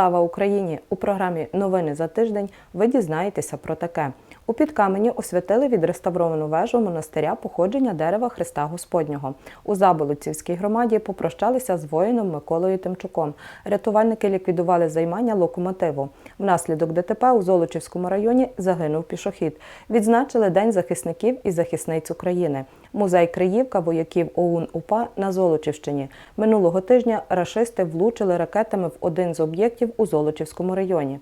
Слава Україні! У програмі Новини за тиждень ви дізнаєтеся про таке. У Підкамені освятили відреставровану вежу монастиря походження дерева Христа Господнього. У Заболоцівській громаді попрощалися з воїном Миколою Тимчуком. Рятувальники ліквідували займання локомотиву. Внаслідок ДТП у Золочівському районі загинув пішохід. Відзначили День захисників і захисниць України. Музей Криївка вояків ОУН УПА на Золочівщині. Минулого тижня рашисти влучили ракетами в один з об'єктів у Золочівському районі.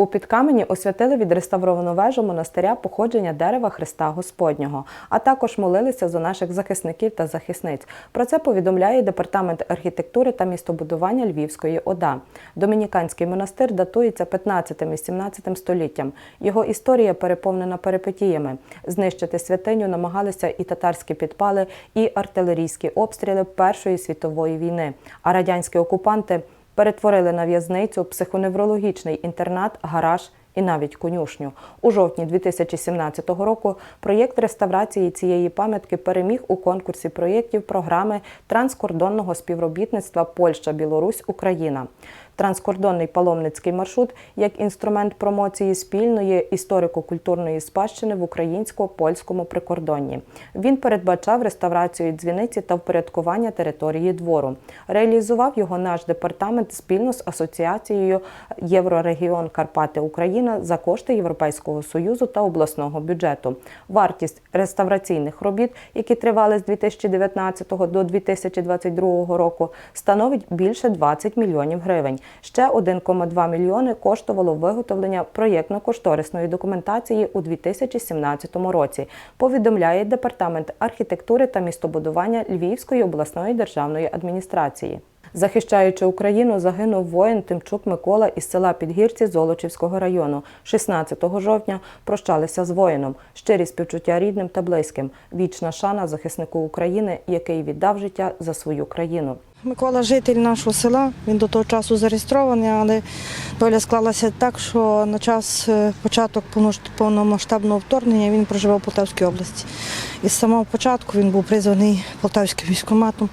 У Підкамені освятили відреставровану вежу монастиря походження дерева Христа Господнього, а також молилися за наших захисників та захисниць. Про це повідомляє департамент архітектури та містобудування Львівської ОДА. Домініканський монастир датується 15-17 століттям. Його історія переповнена перипетіями. Знищити святиню намагалися і татарські підпали, і артилерійські обстріли Першої світової війни. А радянські окупанти перетворили на в'язницю, психоневрологічний інтернат, гараж і навіть конюшню. У жовтні 2017 року проєкт реставрації цієї пам'ятки переміг у конкурсі проєктів програми транскордонного співробітництва Польща, Білорусь, Україна. Транскордонний паломницький маршрут як інструмент промоції спільної історико-культурної спадщини в українсько-польському прикордонні. Він передбачав реставрацію дзвіниці та впорядкування території двору. Реалізував його наш департамент спільно з асоціацією Єврорегіон Карпати Україна за кошти Європейського союзу та обласного бюджету. Вартість реставраційних робіт, які тривали з 2019 до 2022 року, становить більше 20 мільйонів гривень. Ще 1,2 мільйони коштувало виготовлення проєктно-кошторисної документації у 2017 році. Повідомляє департамент архітектури та містобудування Львівської обласної державної адміністрації. Захищаючи Україну, загинув воїн Тимчук Микола із села Підгірці Золочівського району. 16 жовтня прощалися з воїном. Щирі співчуття рідним та близьким. Вічна шана захиснику України, який віддав життя за свою країну. Микола житель нашого села, він до того часу зареєстрований, але доля склалася так, що на час е, початок повномасштабного вторгнення він проживав у Полтавській області. І з самого початку він був призваний Полтавським військкоматом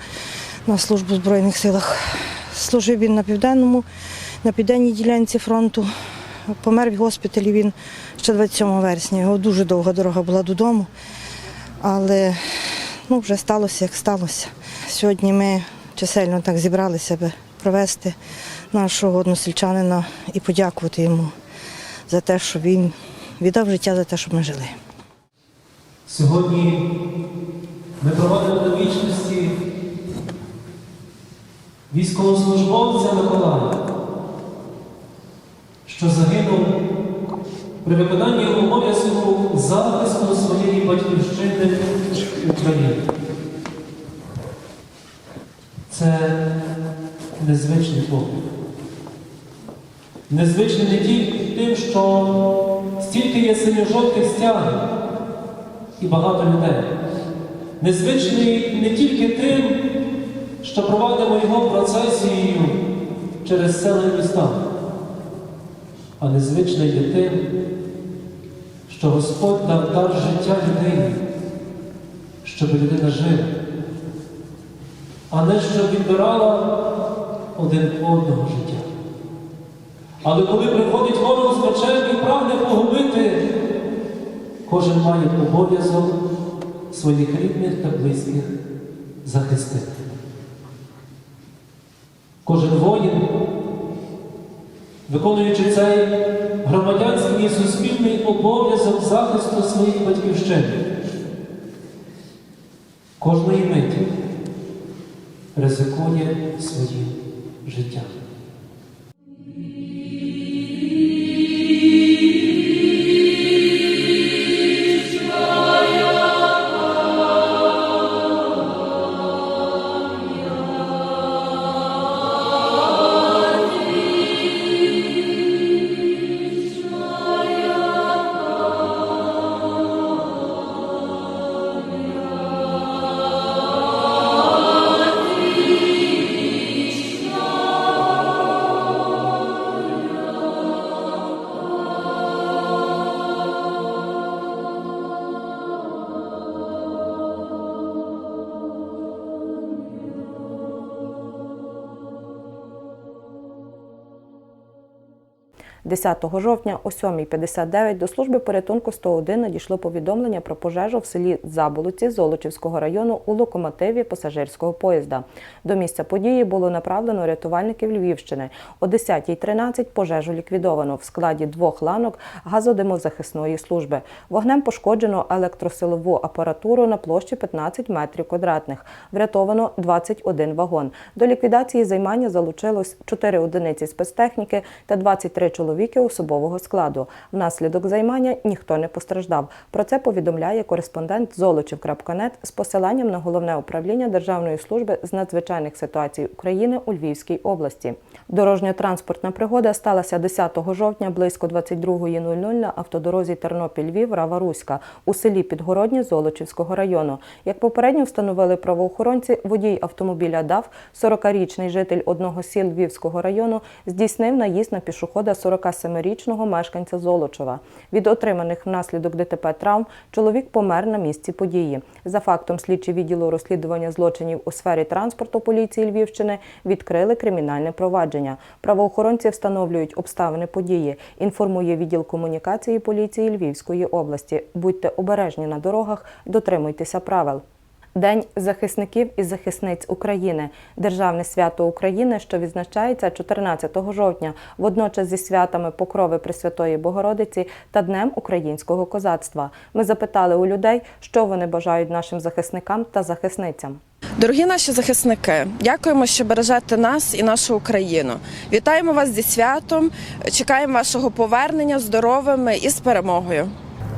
на службу в Збройних силах. Служив він на південному, на південній ділянці фронту. Помер в госпіталі він ще 27 вересня. Його дуже довга дорога була додому, але ну, вже сталося, як сталося. Сьогодні ми чисельно так зібралися, аби провести нашого односельчанина і подякувати йому за те, що він віддав життя за те, щоб ми жили. Сьогодні ми проводимо до вічності військовослужбовця Миколая, що загинув при виконанні обов'язку захисту своєї батьківщини України. Це незвичний подвиг. Незвичний не тільки тим, що стільки є синьо-жовтих стягів і багато людей. Незвичний не тільки тим, що проводимо його процесією через села міста, а незвичний є тим, що Господь дав дар життя людині, щоб людина жила а не щоб відбирала один одного життя. Але коли приходить ворог з мечем і прагне погубити, кожен має обов'язок своїх рідних та близьких захистити. Кожен воїн, виконуючи цей громадянський і суспільний обов'язок захисту своїх батьківщин, кожної миті ризикує своїм життям. 10 жовтня о 7.59 до служби порятунку 101 надійшло повідомлення про пожежу в селі Заболоці Золочівського району у локомотиві пасажирського поїзда. До місця події було направлено рятувальників Львівщини. О 10.13 пожежу ліквідовано в складі двох ланок газодимозахисної служби. Вогнем пошкоджено електросилову апаратуру на площі 15 метрів квадратних. Врятовано 21 вагон. До ліквідації займання залучилось 4 одиниці спецтехніки та 23 чоловіки особового складу. Внаслідок займання ніхто не постраждав. Про це повідомляє кореспондент Золочів.нет з посиланням на головне управління Державної служби з надзвичайних ситуацій України у Львівській області. Дорожньо-транспортна пригода сталася 10 жовтня близько 22.00 на автодорозі Тернопіль-Львів Рава Руська у селі Підгородні Золочівського району. Як попередньо встановили правоохоронці, водій автомобіля ДАВ, 40-річний житель одного сіл Львівського району, здійснив наїзд на пішохода 47-річного мешканця Золочева. Від отриманих внаслідок ДТП травм чоловік помер на місці події. За фактом слідчі відділу розслідування злочинів у сфері транспорту поліції Львівщини відкрили кримінальне провадження. Правоохоронці встановлюють обставини події. Інформує відділ комунікації поліції Львівської області. Будьте обережні на дорогах, дотримуйтеся правил. День захисників і захисниць України державне свято України, що відзначається 14 жовтня, водночас зі святами Покрови Пресвятої Богородиці та Днем українського козацтва. Ми запитали у людей, що вони бажають нашим захисникам та захисницям. Дорогі наші захисники, дякуємо, що бережете нас і нашу Україну. Вітаємо вас зі святом. Чекаємо вашого повернення здоровими і з перемогою.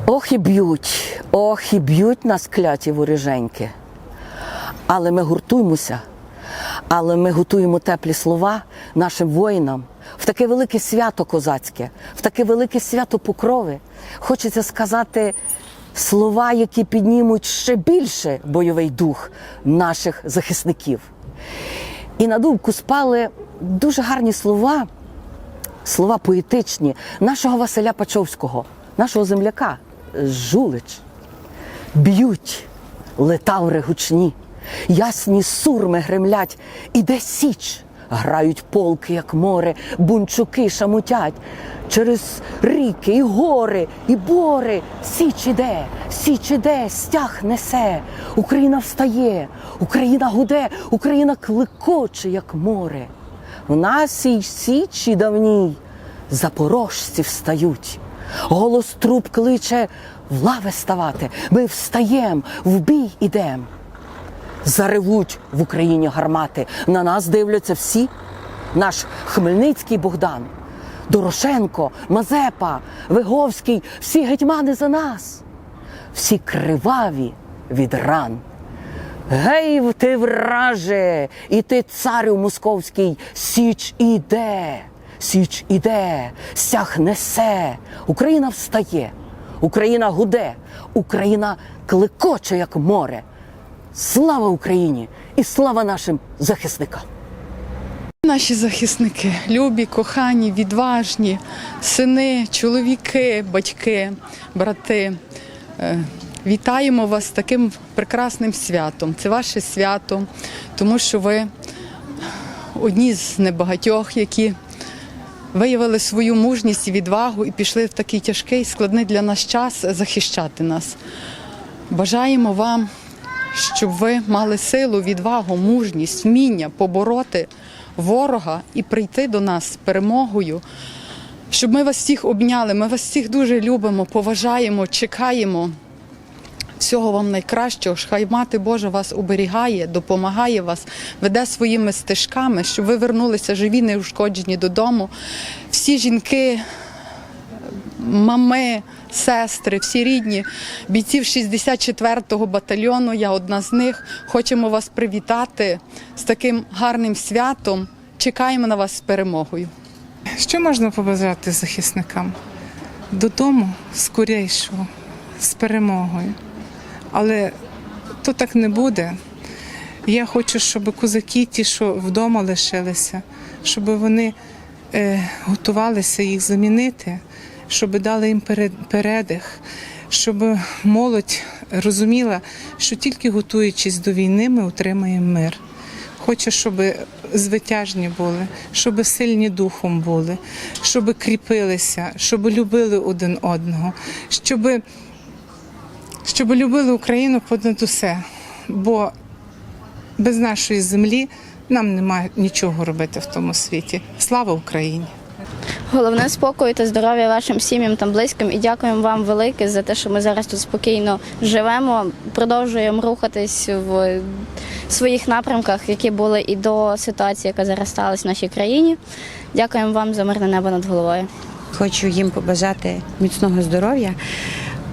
Ох і б'ють, ох і б'ють нас кляті воріженьки. Але ми гуртуємося, але ми готуємо теплі слова нашим воїнам в таке велике свято козацьке, в таке велике свято покрови. Хочеться сказати слова, які піднімуть ще більше бойовий дух наших захисників. І на думку спали дуже гарні слова, слова поетичні нашого Василя Пачовського, нашого земляка Жулич. Б'ють летаври гучні, ясні сурми гремлять, іде січ. Грають полки, як море, бунчуки шамутять. Через ріки і гори, і бори. Січ іде, січ іде, стяг несе. Україна встає, Україна гуде, Україна кликоче, як море. В нашій січі давній запорожці встають. Голос труб кличе в лави ставати. Ми встаєм, в бій ідем. Заревуть в Україні гармати. На нас дивляться всі. Наш Хмельницький Богдан, Дорошенко, Мазепа, Виговський, всі гетьмани за нас, всі криваві від ран. Гей, ти враже, і ти царю московський, січ іде, січ іде, стяг несе, Україна встає, Україна гуде, Україна кликоче, як море. Слава Україні і слава нашим захисникам! Наші захисники, любі, кохані, відважні, сини, чоловіки, батьки, брати. е, Вітаємо вас таким прекрасним святом. Це ваше свято, тому що ви одні з небагатьох, які виявили свою мужність і відвагу і пішли в такий тяжкий, складний для нас час захищати нас. Бажаємо вам, щоб ви мали силу, відвагу, мужність, вміння побороти ворога і прийти до нас з перемогою. Щоб ми вас всіх обняли, ми вас всіх дуже любимо, поважаємо, чекаємо. Всього вам найкращого. Хай мати Божа вас оберігає, допомагає вас, веде своїми стежками, щоб ви вернулися живі, неушкоджені додому. Всі жінки, мами, сестри, всі рідні бійців 64-го батальйону. Я одна з них. Хочемо вас привітати з таким гарним святом. Чекаємо на вас з перемогою. Що можна побажати захисникам? Додому скорейшого, з перемогою. Але то так не буде. Я хочу, щоб козаки, ті, що вдома лишилися, щоб вони е, готувалися їх замінити, щоб дали їм перед- передих, щоб молодь розуміла, що тільки готуючись до війни, ми отримаємо мир. Хочу, щоб звитяжні були, щоб сильні духом були, щоб кріпилися, щоб любили один одного, щоб, щоб любили Україну понад усе. Бо без нашої землі нам немає нічого робити в тому світі. Слава Україні! Головне спокою та здоров'я вашим сім'ям та близьким. І дякуємо вам велике за те, що ми зараз тут спокійно живемо. Продовжуємо рухатись в своїх напрямках, які були і до ситуації, яка зараз сталася в нашій країні. Дякуємо вам за мирне небо над головою. Хочу їм побажати міцного здоров'я,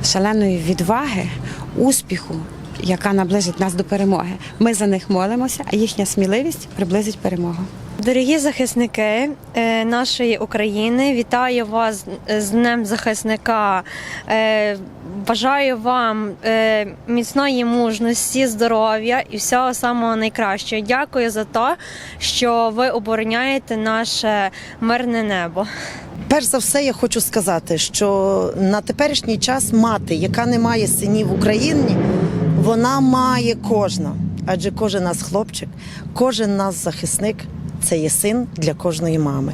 шаленої відваги, успіху, яка наближить нас до перемоги. Ми за них молимося, а їхня сміливість приблизить перемогу. Дорогі захисники е, нашої України, вітаю вас з Днем захисника. Е, Бажаю вам е, міцної мужності, здоров'я і всього самого найкращого. Дякую за те, що ви обороняєте наше мирне небо. Перш за все, я хочу сказати, що на теперішній час мати, яка не має синів в Україні, вона має кожна. Адже кожен нас хлопчик, кожен нас захисник це є син для кожної мами.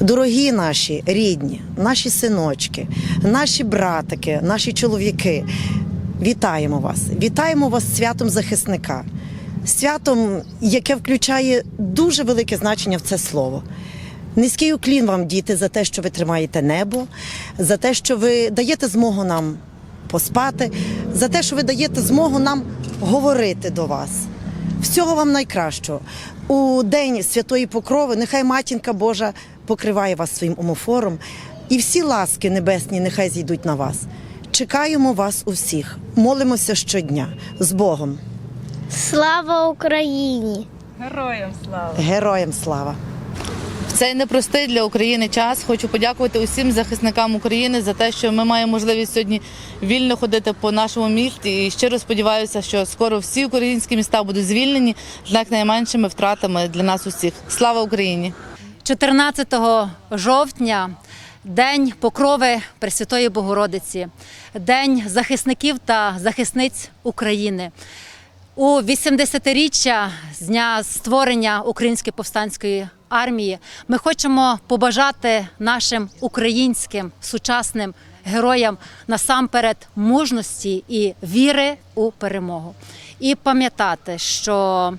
Дорогі наші рідні, наші синочки, наші братики, наші чоловіки. Вітаємо вас! Вітаємо вас святом захисника, святом, яке включає дуже велике значення в це слово. Низький уклін вам, діти, за те, що ви тримаєте небо, за те, що ви даєте змогу нам поспати, за те, що ви даєте змогу нам говорити до вас. Всього вам найкращого. У день святої покрови нехай матінка Божа покриває вас своїм омофором, і всі ласки небесні нехай зійдуть на вас. Чекаємо вас усіх, молимося щодня з Богом. Слава Україні! Героям слава! В цей непростий для України час хочу подякувати усім захисникам України за те, що ми маємо можливість сьогодні вільно ходити по нашому місті. І щиро сподіваюся, що скоро всі українські міста будуть звільнені з найменшими втратами для нас усіх. Слава Україні! 14 жовтня День покрови Пресвятої Богородиці, День захисників та захисниць України. У 80-річчя з дня створення Української повстанської армії ми хочемо побажати нашим українським сучасним героям насамперед мужності і віри у перемогу. І пам'ятати, що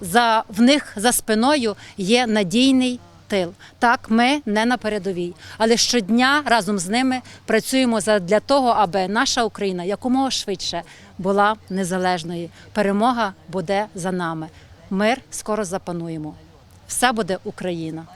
за в них за спиною є надійний тил. Так, ми не на передовій, але щодня разом з ними працюємо для того, аби наша Україна якомога швидше була незалежною. Перемога буде за нами. Мир скоро запануємо. Все буде Україна.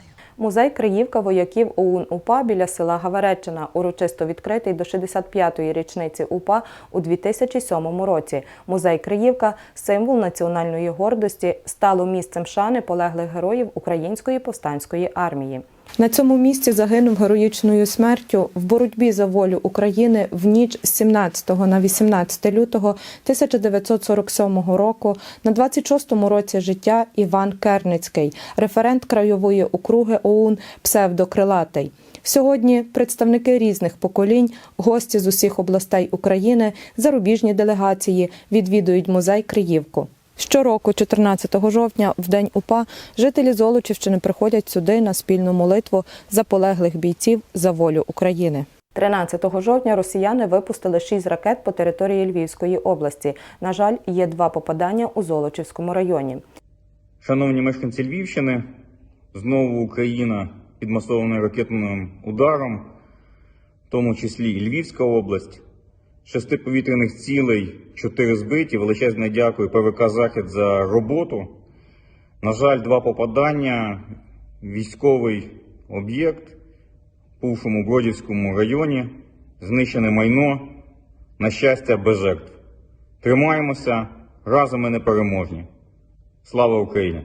Музей Криївка вояків ОУН УПА біля села Гавареччина урочисто відкритий до 65-ї річниці УПА у 2007 році. Музей Криївка символ національної гордості, стало місцем шани полеглих героїв Української повстанської армії. На цьому місці загинув героїчною смертю в боротьбі за волю України в ніч з 17 на 18 лютого 1947 року на 26-му році життя Іван Керницький, референт краєвої округи ОУН Псевдокрилатий. Сьогодні представники різних поколінь, гості з усіх областей України, зарубіжні делегації відвідують музей Криївку. Щороку, 14 жовтня, в день УПА, жителі Золочівщини приходять сюди на спільну молитву за полеглих бійців за волю України. 13 жовтня росіяни випустили шість ракет по території Львівської області. На жаль, є два попадання у Золочівському районі. Шановні мешканці Львівщини, знову Україна під масованим ракетним ударом, в тому числі і Львівська область. Шести повітряних цілей, чотири збиті. Величезне дякую ПВК Захід за роботу. На жаль, два попадання. Військовий об'єкт в Пушому Бродівському районі. Знищене майно. На щастя, без жертв. Тримаємося разом ми непереможні. Слава Україні!